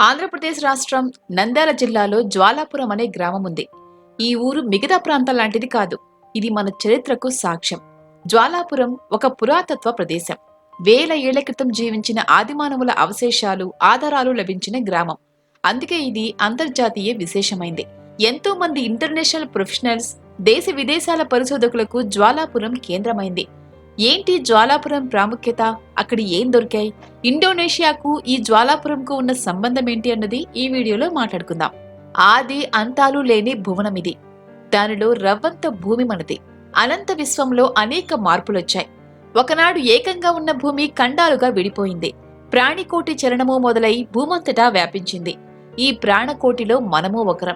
ఆంధ్రప్రదేశ్ రాష్ట్రం నంద్యాల జిల్లాలో జ్వాలాపురం అనే గ్రామం ఉంది. ఈ ఊరు మిగతా ప్రాంతం లాంటిది కాదు. ఇది మన చరిత్రకు సాక్ష్యం. జ్వాలాపురం ఒక పురాతత్వ ప్రదేశం. వేల ఏళ్ళ క్రితం జీవించిన ఆదిమానవుల అవశేషాలు ఆధారాలు లభించిన గ్రామం. అందుకే ఇది అంతర్జాతీయ విశేషమైంది. ఎంతో మంది ఇంటర్నేషనల్ ప్రొఫెషనల్స్ దేశ విదేశాల పరిశోధకులకు జ్వాలాపురం కేంద్రమైంది. ఏంటి జ్వాలాపురం ప్రాముఖ్యత? అక్కడ ఏం దొరికాయి? ఇండోనేషియాకు ఈ జ్వాలాపురంకు ఉన్న సంబంధం ఏంటి అన్నది ఈ వీడియోలో మాట్లాడుకుందాం. ఆది అంతాలు లేని భువనం ఇది. దానిలో రవ్వంత భూమి మనది. అనంత విశ్వంలో అనేక మార్పులొచ్చాయి. ఒకనాడు ఏకంగా ఉన్న భూమి ఖండాలుగా విడిపోయింది. ప్రాణికోటి చలనము మొదలై భూమంతటా వ్యాపించింది. ఈ ప్రాణకోటిలో మనము ఒకరం.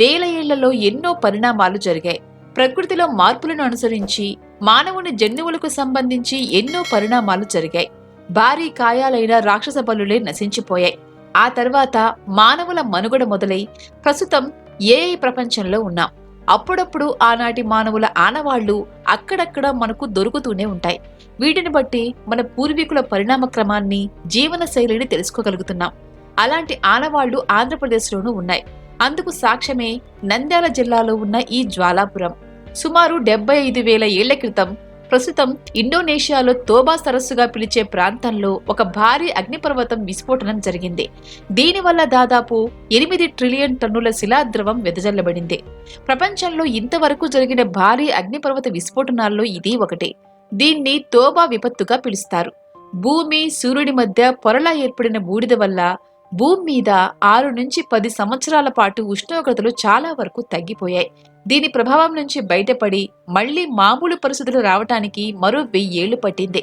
వేల ఏళ్ళలో ఎన్నో పరిణామాలు జరిగాయి. ప్రకృతిలో మార్పులను అనుసరించి మానవుని జన్యువులకు సంబంధించి ఎన్నో పరిణామాలు జరిగాయి. భారీ కాయాలైన రాక్షస బలులే నశించిపోయాయి. ఆ తర్వాత మానవుల మనుగడ మొదలై ప్రస్తుతం ఏఐ ప్రపంచంలో ఉన్నాం. అప్పుడప్పుడు ఆనాటి మానవుల ఆనవాళ్ళు అక్కడక్కడ మనకు దొరుకుతూనే ఉంటాయి. వీటిని బట్టి మన పూర్వీకుల పరిణామ క్రమాన్ని జీవన శైలిని తెలుసుకోగలుగుతున్నాం. అలాంటి ఆనవాళ్ళు ఆంధ్రప్రదేశ్లోనూ ఉన్నాయి. అందుకు సాక్ష్యమే నంద్యాల జిల్లాలో ఉన్న ఈ జ్వాలాపురం. సుమారు డెబ్బై ఐదు వేల ఏళ్ళ క్రితం ప్రస్తుతం ఇండోనేషియాలో తోబా సరస్సుగా పిలిచే ప్రాంతంలో ఒక భారీ అగ్నిపర్వతం విస్ఫోటనం జరిగింది. దీనివల్ల దాదాపు ఎనిమిది ట్రిలియన్ టన్నుల శిలాద్రవం వెదజల్లబడింది. ప్రపంచంలో ఇంతవరకు జరిగిన భారీ అగ్నిపర్వత విస్ఫోటనాల్లో ఇది ఒకటి. దీన్ని తోబా విపత్తుగా పిలుస్తారు. భూమి సూర్యుడి మధ్య పొరలా ఏర్పడిన బూడిద వల్ల భూమి మీద ఆరు నుంచి పది సంవత్సరాల పాటు ఉష్ణోగ్రతలు చాలా వరకు తగ్గిపోయాయి. దీని ప్రభావం నుంచి బయటపడి మళ్ళీ మామూలు పరిస్థితులు రావటానికి మరో వెయ్యేళ్ళు పట్టింది.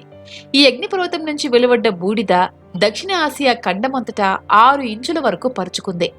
ఈ అగ్నిపర్వతం నుంచి వెలువడ్డ బూడిద దక్షిణ ఆసియా ఖండమంతటా ఆరు ఇంచుల వరకు పరుచుకుంది.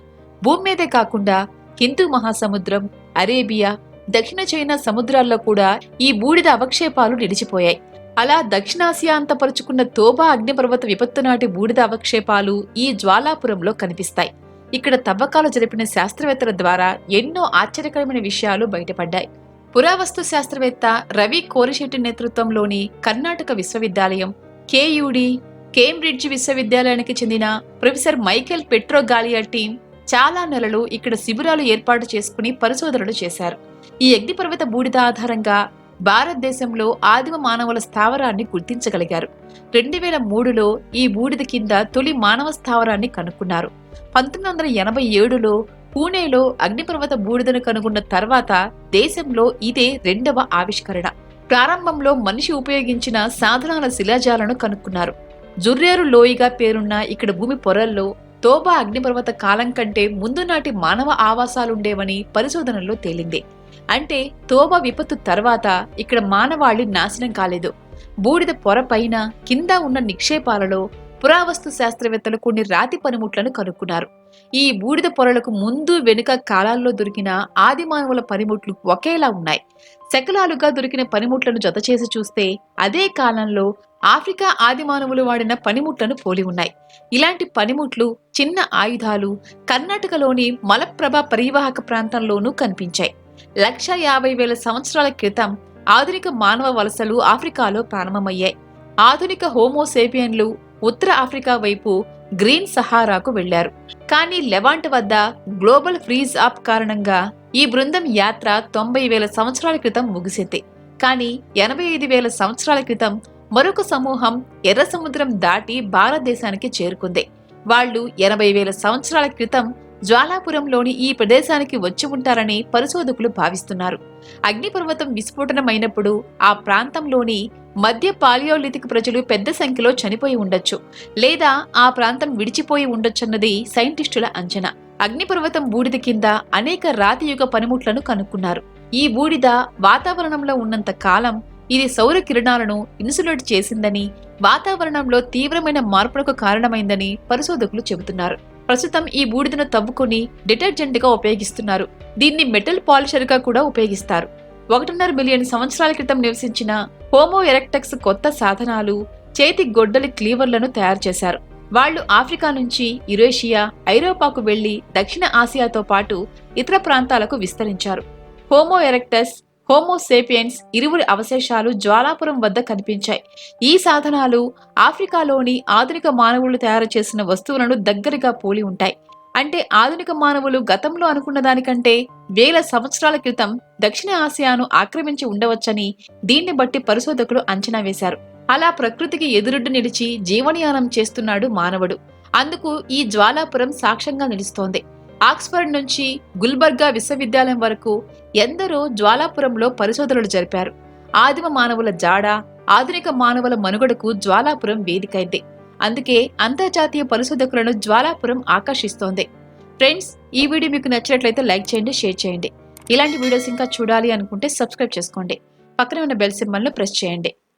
భూమి మీదే కాకుండా హిందూ మహాసముద్రం అరేబియా దక్షిణ చైనా సముద్రాల్లో కూడా ఈ బూడిద అవక్షేపాలు నిలిచిపోయాయి. అలా దక్షిణాసియా అంత పరుచుకున్న తోబా అగ్నిపర్వత విపత్తు నాటి బూడిద అవక్షేపాలు ఈ జ్వాలాపురంలో కనిపిస్తాయి. ఇక్కడ తవ్వకాలు జరిపిన శాస్త్రవేత్తల ద్వారా ఎన్నో ఆశ్చర్యకరమైన విషయాలు బయటపడ్డాయి. పురావస్తు శాస్త్రవేత్త రవి కోరిశెట్టి నేతృత్వంలోని కర్ణాటక విశ్వవిద్యాలయం కేయుడి కేంబ్రిడ్జ్ విశ్వవిద్యాలయానికి చెందిన ప్రొఫెసర్ మైకేల్ పెట్రోగాలియా టీం చాలా నెలలు ఇక్కడ శిబిరాలు ఏర్పాటు చేసుకుని పరిశోధనలు చేశారు. ఈ అగ్నిపర్వత బూడిద ఆధారంగా భారతదేశంలో ఆదిమ మానవుల స్థావరాన్ని గుర్తించగలిగారు. రెండు వేల మూడులో ఈ బూడిద కింద తొలి మానవ స్థావరాన్ని కనుక్కున్నారు. పంతొమ్మిది వందల ఎనభై ఏడులో పూణేలో అగ్నిపర్వత బూడిదను కనుగొన్న తర్వాత దేశంలో ఇదే రెండవ ఆవిష్కరణ. ప్రారంభంలో మనిషి ఉపయోగించిన సాధనాల శిలాజాలను కనుక్కున్నారు. జుర్రేరు లోయగా పేరున్న ఇక్కడ భూమి పొరల్లో తోబా అగ్నిపర్వత కాలం కంటే ముందు నాటి మానవ ఆవాసాలుండేవని పరిశోధనల్లో తేలింది. అంటే తోబా విపత్తు తర్వాత ఇక్కడ మానవాళి నాశనం కాలేదు. బూడిద పొర పైన కింద ఉన్న నిక్షేపాలలో పురావస్తు శాస్త్రవేత్తలు కొన్ని రాతి పనిముట్లను కనుక్కున్నారు. ఈ బూడిద పొరలకు ముందు వెనుక కాలాల్లో దొరికిన ఆది మానవుల పనిముట్లు ఒకేలా ఉన్నాయి. శకలాలుగా దొరికిన పనిముట్లను జతచేసి చూస్తే అదే కాలంలో ఆఫ్రికా ఆది మానవులు వాడిన పనిముట్లను పోలి ఉన్నాయి. ఇలాంటి పనిముట్లు చిన్న ఆయుధాలు కర్ణాటకలోని మలప్రభ పరివాహక ప్రాంతంలోనూ కనిపించాయి. లక్ష యాభై వేల సంవత్సరాల క్రితం ఆధునిక మానవ వలసలు ఆఫ్రికాలో ప్రారంభమయ్యాయి. ఆధునిక హోమోసేపియన్లు ఉత్తర ఆఫ్రికా వైపు గ్రీన్ సహారాకు వెళ్ళారు కానీ లెవాంట్ వద్ద గ్లోబల్ ఫ్రీజ్ ఆప్ కారణంగా ఈ బృందం యాత్ర తొంభై వేల సంవత్సరాల క్రితం ముగిసింది. కానీ ఎనభై ఐదు వేల సంవత్సరాల క్రితం మరొక సమూహం ఎర్ర సముద్రం దాటి భారతదేశానికి చేరుకుంది. వాళ్ళు ఎనభై వేల సంవత్సరాల క్రితం జ్వాలాపురంలోని ఈ ప్రదేశానికి వచ్చి ఉంటారని పరిశోధకులు భావిస్తున్నారు. అగ్నిపర్వతం విస్ఫోటనమైనప్పుడు ఆ ప్రాంతంలోని మధ్య పాలియోలిథిక్ ప్రజలు పెద్ద సంఖ్యలో చనిపోయి ఉండొచ్చు లేదా ఆ ప్రాంతం విడిచిపోయి ఉండొచ్చన్నది సైంటిస్టుల అంచనా. అగ్నిపర్వతం బూడిద కింద అనేక రాతియుగ పనిముట్లను కనుక్కున్నారు. ఈ బూడిద వాతావరణంలో ఉన్నంత కాలం ఇది సౌర కిరణాలను ఇన్సులేట్ చేసిందని వాతావరణంలో తీవ్రమైన మార్పులకు కారణమైందని పరిశోధకులు చెబుతున్నారు. ప్రస్తుతం ఈ బూడిదను తవ్వుకొని డిటర్జెంట్గా ఉపయోగిస్తున్నారు. దీన్ని మెటల్ పాలిషర్గా కూడా ఉపయోగిస్తారు. ఒకటిన్నర మిలియన్ సంవత్సరాల క్రితం నివసించిన హోమో ఎరెక్టక్స్ కొత్త సాధనాలు చేతి గొడ్డలి క్లీవర్లను తయారు చేశారు. వాళ్ళు ఆఫ్రికా నుంచి యురేషియా ఐరోపాకు వెళ్ళి దక్షిణ ఆసియాతో పాటు ఇతర ప్రాంతాలకు విస్తరించారు. హోమో ఎరెక్టస్ హోమోసేపియన్స్ ఇరువురి అవశేషాలు జ్వాలాపురం వద్ద కనిపించాయి. ఈ సాధనాలు ఆఫ్రికాలోని ఆధునిక మానవులు తయారు చేసిన వస్తువులను దగ్గరగా పోలి ఉంటాయి. అంటే ఆధునిక మానవులు గతంలో అనుకున్న దానికంటే వేల సంవత్సరాల క్రితం దక్షిణ ఆసియాను ఆక్రమించి ఉండవచ్చని దీన్ని బట్టి పరిశోధకులు అంచనా వేశారు. అలా ప్రకృతికి ఎదురుడ్డు నిలిచి జీవనయానం చేస్తున్నాడు మానవుడు. అందుకు ఈ జ్వాలాపురం సాక్ష్యంగా నిలుస్తోంది. ఆక్స్ఫర్డ్ నుంచి గుల్బర్గా విశ్వవిద్యాలయం వరకు ఎందరో జ్వాలాపురంలో పరిశోధనలు జరిపారు. ఆదిమ మానవుల జాడ ఆధునిక మానవుల మనుగడకు జ్వాలాపురం వేదికైంది. అందుకే అంతర్జాతీయ పరిశోధకులను జ్వాలాపురం ఆకర్షిస్తోంది. ఫ్రెండ్స్ ఈ వీడియో మీకు నచ్చినట్లయితే లైక్ చేయండి షేర్ చేయండి. ఇలాంటి వీడియోస్ ఇంకా చూడాలి అనుకుంటే సబ్స్క్రైబ్ చేసుకోండి. పక్కనే ఉన్న బెల్ సింబల్ను ప్రెస్ చేయండి.